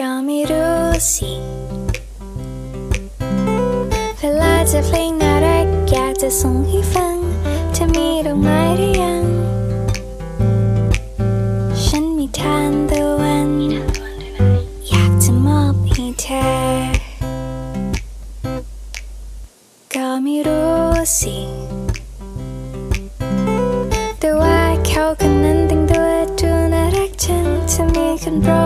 ก็ไม่รู้สิ เวลาจะเพลงน่ารักอยากจะส่งให้ฟังเธอมีดอกไม้หรือยัง ฉันมีทานตะวัน อยากจะมอบให้เธอ ก็ไม่รู้สิ แต่ว่าเขาคนนั้นแต่งตัวดูน่ารักจังจะมีคนโปรด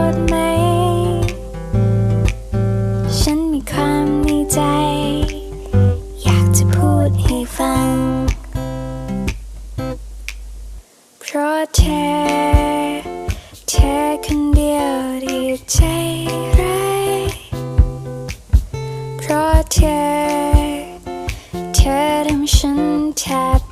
ฟัง เพราะเธอเธอคนเดียวที่ใจร้ายเพราะเธอเธอทำฉันแทบ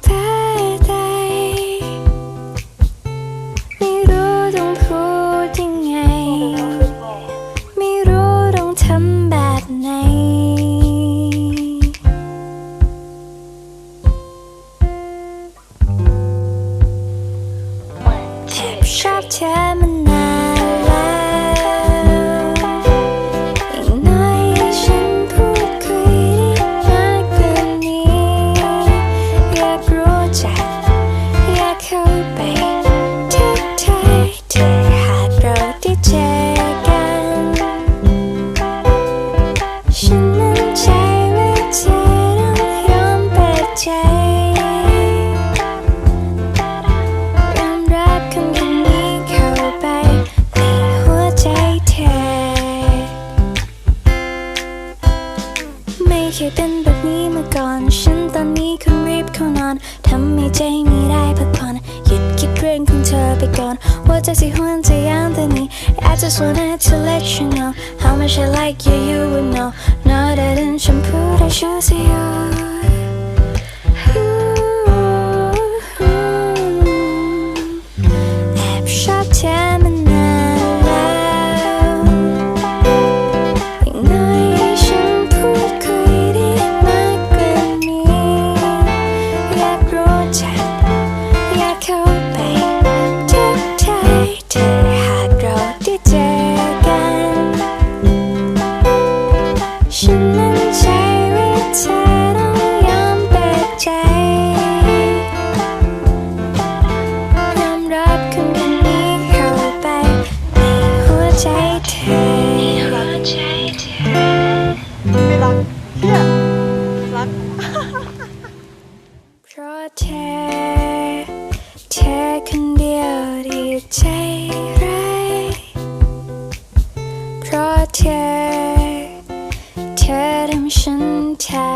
แอบ เคยเป็นแบบนี้มาก่อน ฉันตอนนี้คนรีบเข้านอน ทำให้ใจไม่ได้พักผ่อนหยุดคิดเรื่องของเธอไปก่อน ว่าใจสิหวนใจยังตอนนี้ I just wanna to let you know how much I like you you would know Know that in shampoo I choose you ฉันมั่นใจว่าเธอต้องยอมเปิดใจยอมรับคำคำนี้เข้าไปในหัวใจเธอเธอไม่รักเฮียรัก เพราะเธอเธอคนเดียวที่ใจร้ายเพราะเธอ ฉันแทบ